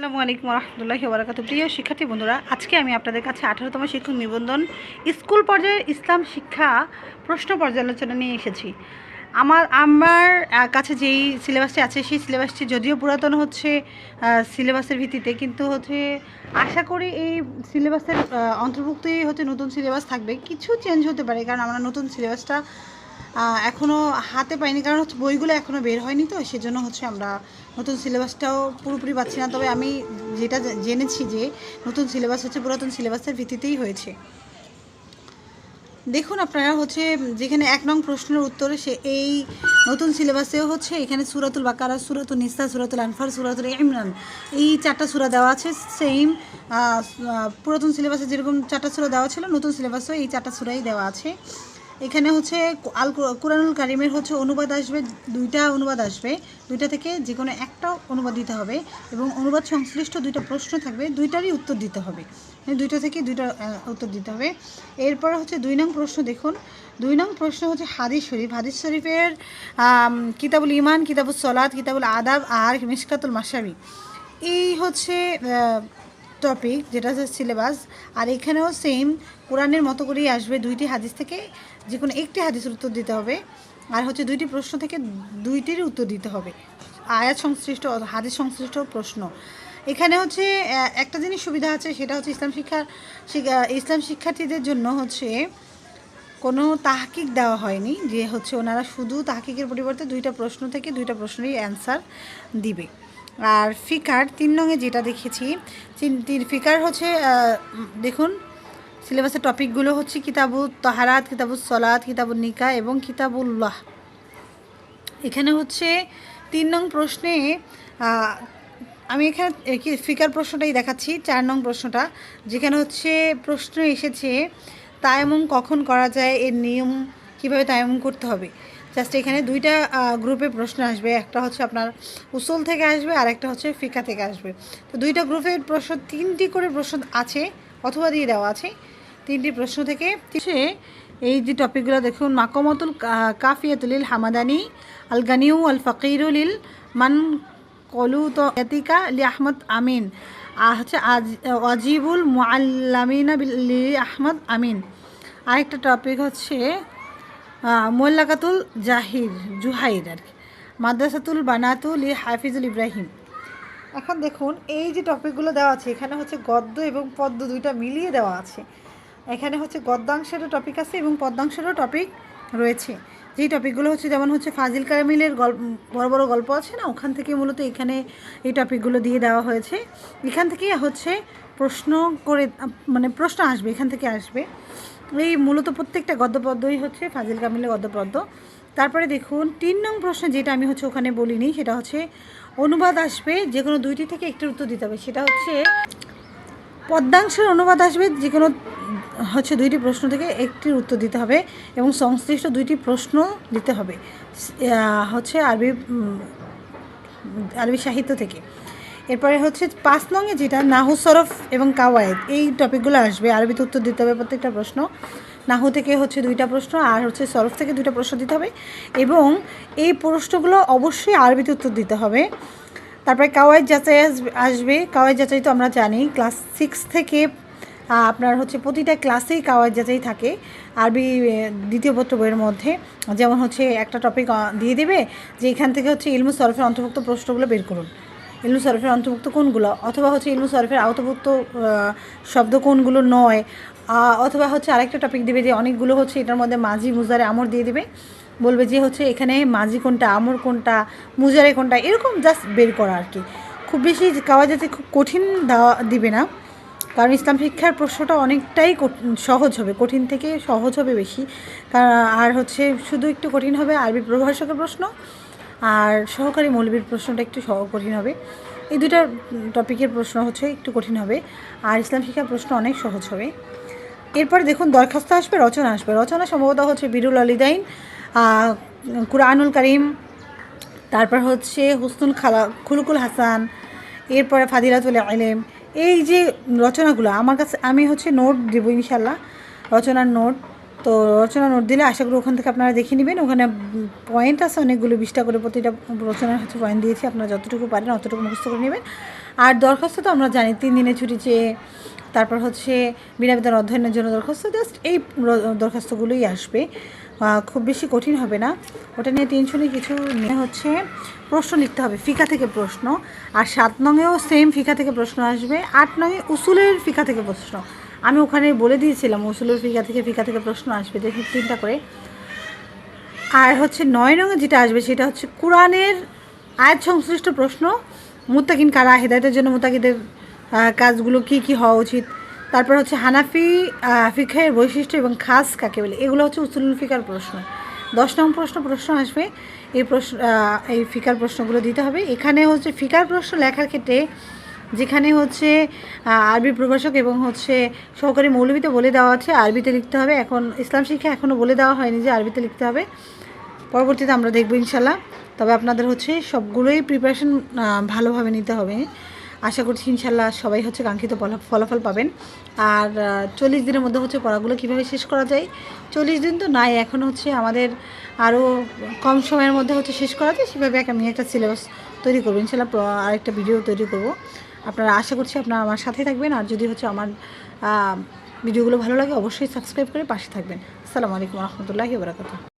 আসসালামু আলাইকুম রহমতুল্লাহি ওবরাকাত প্রিয় শিক্ষার্থী বন্ধুরা, আজকে আমি আপনাদের কাছে আঠারোতম শিক্ষক নিবন্ধন, স্কুল পর্যায়ের ইসলাম শিক্ষা প্রশ্ন পর্যালোচনা নিয়ে এসেছি। আমার আমার কাছে যেই সিলেবাসটি আছে, সেই সিলেবাসটি যদিও পুরাতন হচ্ছে সিলেবাসের ভিত্তিতে, কিন্তু হচ্ছে আশা করি এই সিলেবাসের অন্তর্ভুক্তই হচ্ছে নতুন সিলেবাস থাকবে। কিছু চেঞ্জ হতে পারে, কারণ আমরা নতুন সিলেবাসটা এখনও হাতে পাইনি, কারণ হচ্ছে বইগুলো এখনও বের হয়নি তো, সেজন্য হচ্ছে আমরা নতুন সিলেবাসটাও পুরোপুরি পাচ্ছি না। তবে আমি যেটা জেনেছি যে নতুন সিলেবাস হচ্ছে পুরাতন সিলেবাসের ভিত্তিতেই হয়েছে। দেখুন আপনারা হচ্ছে যেখানে এক নং প্রশ্নের উত্তরে সে এই নতুন সিলেবাসেও হচ্ছে এখানে সুরাতুল বাকারা সুরাতুল নিসা, সুরাতুল আনফার সুরাতুল ইমরান এই চারটা সুরা দেওয়া আছে সেম পুরাতন সিলেবাসে যেরকম চারটা সুরা দেওয়া ছিল, নতুন সিলেবাসেও এই চারটা সুরাই দেওয়া আছে। এখানে হচ্ছে আল কুরআনুল কারিমের হচ্ছে অনুবাদ আসবে, দুইটা অনুবাদ আসবে। দুইটা থেকে যে কোনো একটা অনুবাদ দিতে হবে এবং অনুবাদ সংশ্লিষ্ট দুইটা প্রশ্ন থাকবে, দুইটারই উত্তর দিতে হবে। মানে দুইটা থেকে দুইটা উত্তর দিতে হবে। এরপর হচ্ছে দুই নং প্রশ্ন দেখুন। দুই নং প্রশ্ন হচ্ছে হাদিস শরীফ। হাদিস শরীফের কিতাবুল ইমান কিতাবুল সলাদ কিতাবুল আদাব আর মিসকাতুল মাসাবি এই হচ্ছে টপিক যেটা হচ্ছে সিলেবাস আর এখানেও সেম কোরআনের মতো করেই আসবে দুইটি হাদিস থেকে। যে কোনো একটি হাদিসের উত্তর দিতে হবে। আর হচ্ছে দুইটি প্রশ্ন থেকে দুইটিরই উত্তর দিতে হবে। আয়াত সংশ্লিষ্ট হাদিস সংশ্লিষ্ট প্রশ্ন। এখানে হচ্ছে একটা জিনিস সুবিধা আছে, সেটা হচ্ছে ইসলাম শিক্ষা শিক্ষা- ইসলাম শিক্ষার্থীদের জন্য হচ্ছে কোনো তাহকিক দেওয়া হয়নি যে হচ্ছে ওনারা শুধু তাহকিকের পরিবর্তে দুইটা প্রশ্ন থেকে দুইটা প্রশ্নেরই অ্যান্সার দিবে। আর ফিকার, তিন নঙে যেটা দেখেছি ফিকার হচ্ছে দেখুন সিলেবাসের টপিকগুলো হচ্ছে কিতাবুল তাহারাত কিতাবুল সলাদ কিতাবুল নিকা এবং কিতাবুল্লাহ। এখানে হচ্ছে তিন নং প্রশ্নে আমি এখানে ফিকার প্রশ্নটাই দেখাচ্ছি, চার নং প্রশ্নটা, যেখানে হচ্ছে প্রশ্ন এসেছে তায়ামুম কখন করা যায়, এর নিয়ম কীভাবে তায়ামুম করতে হবে। জাস্ট এখানে দুইটা গ্রুপে প্রশ্ন আসবে, একটা হচ্ছে আপনার উসুল থেকে আসবে আর একটা হচ্ছে ফিকা থেকে আসবে। তো দুইটা গ্রুপের প্রশ্ন, তিনটি করে প্রশ্ন আছে অথবা দিয়ে দেওয়া আছে। তিনটি প্রশ্ন থেকে সে এই যে টপিকগুলো দেখুন মাকমতুল কাফিয়াতুলিল হামাদানি আল গানিউ আল ফকিরুলিল মান কলু তো এতিকা লি আহমদ আমিন। হচ্ছে অজিবুল মুআল্লামিনা লি আহমদ আমিন। আরেকটা টপিক হচ্ছে মোল্লাকাতুল জাহির, জুহাইর আর কি। মাদ্রাসাতুল বানাতুল ই হাফিজুল ইব্রাহিম। এখন দেখুন, এই যে টপিকগুলো দেওয়া আছে, এখানে হচ্ছে গদ্য এবং পদ্য দুইটা মিলিয়ে দেওয়া আছে। এখানে হচ্ছে গদ্যাংশেরও টপিক আছে এবং পদ্যাংশেরও টপিক রয়েছে। যেই টপিকগুলো হচ্ছে, যেমন হচ্ছে ফাজিল কারামিলের গল্প বড় বড় গল্প আছে না? ওখান থেকে মূলত এখানে এই টপিকগুলো দিয়ে দেওয়া হয়েছে। এখান থেকে হচ্ছে প্রশ্ন করে মানে প্রশ্ন আসবে, এখান থেকে আসবে। এই মূলত প্রত্যেকটা গদ্যপদ্যই হচ্ছে ফাজিল কামিলের গদ্যপদ্য। তারপরে দেখুন, তিন নং প্রশ্ন যেটা আমি হচ্ছে ওখানে বলিনি, সেটা হচ্ছে অনুবাদ আসবে যে কোনো দুইটি থেকে একটি উত্তর দিতে হবে। সেটা হচ্ছে পদ্মাংশের অনুবাদ আসবে যে কোনো হচ্ছে দুইটি প্রশ্ন থেকে একটির উত্তর দিতে হবে এবং সংশ্লিষ্ট দুইটি প্রশ্ন দিতে হবে হচ্ছে আরবি আরবি সাহিত্য থেকে। এরপরে হচ্ছে পাঁচ নঙে যেটা, নাহু সরফ এবং কাওয়ায়েদ, এই টপিকগুলো আসবে, আরবিতে উত্তর দিতে হবে প্রত্যেকটা প্রশ্ন। নাহু থেকে হচ্ছে দুইটা প্রশ্ন আর হচ্ছে সরফ থেকে দুইটা প্রশ্ন দিতে হবে এবং এই প্রশ্নগুলো অবশ্যই আরবিতে উত্তর দিতে হবে। তারপরে কাওয়াই যাচাই আসবে- কাওয়াই যাচাই তো আমরা জানি, ক্লাস সিক্স থেকে আপনার হচ্ছে প্রতিটা ক্লাসেই কাওয়াই যাচাই থাকে আরবি দ্বিতীয় পত্র বইয়ের মধ্যে। যেমন হচ্ছে একটা টপিক দিয়ে দেবে যে এখান থেকে হচ্ছে ইলমু সরফের অন্তর্ভুক্ত প্রশ্নগুলো বের করুন। ইলমু সরফের অন্তর্ভুক্ত কোনগুলো? অথবা হচ্ছে ইলমু সরফের আওতভুক্ত শব্দ কোনগুলো নয়? অথবা হচ্ছে আরেকটা টপিক দেবে যে অনেকগুলো হচ্ছে এটার মধ্যে মাঝি মুজারে আমর দিয়ে দেবে। বলবে যে হচ্ছে এখানে মাঝি কোনটা, আমর কোনটা, মুজারে কোনটা, এরকম জাস্ট বের করা আর কি। খুব বেশি কাওয়া যাতে খুব কঠিন দেওয়া, দিবে না। কারণ ইসলাম শিক্ষার প্রশ্নটা অনেকটাই সহজ হবে, কঠিন থেকে সহজ হবে বেশি। আর হচ্ছে শুধু একটু কঠিন হবে আরবি প্রভাষকের প্রশ্ন। আর সহকারী মৌলবীর প্রশ্নটা একটু কঠিন হবে। এই দুইটা টপিকের প্রশ্ন হচ্ছে একটু কঠিন হবে। আর ইসলাম শিক্ষার প্রশ্ন অনেক সহজ হবে। এরপর দেখুন, দরখাস্ত আসবে, রচনা আসবে। রচনা সম্ভবত হচ্ছে বিরুল আলিদাইন কুরআনুল করিম, তারপর হচ্ছে হুসনুল খালা খুলুকুল হাসান, এরপরে ফাদিলাতুল আলেম এই যে রচনাগুলো, আমার কাছে আমি হচ্ছে নোট দেবো ইনশাল্লাহ রচনার নোট তো রচনা নোট দিলে আশা করি ওখান থেকে আপনারা দেখে নেবেন। ওখানে পয়েন্ট আছে অনেকগুলো, বিশটা করে প্রতিটা রচনার হচ্ছে পয়েন্ট দিয়েছি। আপনারা যতটুকু পারেন অতটুকু মুখস্থ করে নেবেন। আর দরখাস্ত তো আমরা জানি, তিন দিনের ছুটি চেয়ে তারপর হচ্ছে বিনা বেতন অধ্যয়নের জন্য দরখাস্ত, জাস্ট এই দরখাস্তগুলোই আসবে। খুব বেশি কঠিন হবে না। ওটা নিয়ে টেনশনে কিছু নিয়ে হচ্ছে প্রশ্ন লিখতে হবে, ফিকা থেকে প্রশ্ন। আর সাত নঙেও সেম ফিকা থেকে প্রশ্ন আসবে। আট নঙে উসুলের ফিকা থেকে প্রশ্ন। আমি ওখানে বলে দিয়েছিলাম উসুলের ফিকা থেকে ফিকা থেকে প্রশ্ন আসবে দেখি তিনটা করে। আর হচ্ছে নয় রঙে যেটা আসবে সেটা হচ্ছে কোরআনের আয়াত সংশ্লিষ্ট প্রশ্ন মুত্তাকিন কারা হেদায়তের জন্য মুতাকিদের কাজগুলো কি কি হওয়া উচিত? তারপর হচ্ছে হানাফি আহ, বৈশিষ্ট্য এবং খাস কাকে বলে? এগুলো হচ্ছে উসুলুল ফিকার প্রশ্ন। দশ নং প্রশ্ন প্রশ্ন আসবে। এই প্রশ্ন এই ফিকার প্রশ্নগুলো দিতে হবে। এখানে হচ্ছে ফিকার প্রশ্ন লেখার ক্ষেত্রে যেখানে হচ্ছে আরবি প্রভাষক এবং হচ্ছে সহকারী মৌলবীতে বলে দেওয়া আছে, আরবিতে লিখতে হবে। এখন ইসলাম শিক্ষা এখনও বলে দেওয়া হয়নি যে আরবিতে লিখতে হবে। পরবর্তীতে আমরা দেখব ইনশাল্লাহ তবে আপনাদের হচ্ছে সবগুলোই প্রিপারেশন ভালোভাবে নিতে হবে। আশা করছি ইনশাল্লাহ সবাই হচ্ছে কাঙ্ক্ষিত ফলা- ফলাফল পাবেন। আর চল্লিশ দিনের মধ্যে হচ্ছে পড়াগুলো কীভাবে শেষ করা যায়? চল্লিশ দিন তো নাই, এখন হচ্ছে আমাদের আরও কম সময়ের মধ্যে হচ্ছে শেষ করা যায়। সেভাবে আমি একটা সিলেবাস তৈরি করব। ইনশাল্লাহ আরেকটা ভিডিও তৈরি করব। আপনারা আশা করছি আপনারা আমার সাথে থাকবেন। আর যদি হচ্ছে আমার ভিডিওগুলো ভালো লাগে, অবশ্যই সাবস্ক্রাইব করে পাশে থাকবেন। আসসালামু আলাইকুম রহমতুল্লাহি বারাকাতুহ।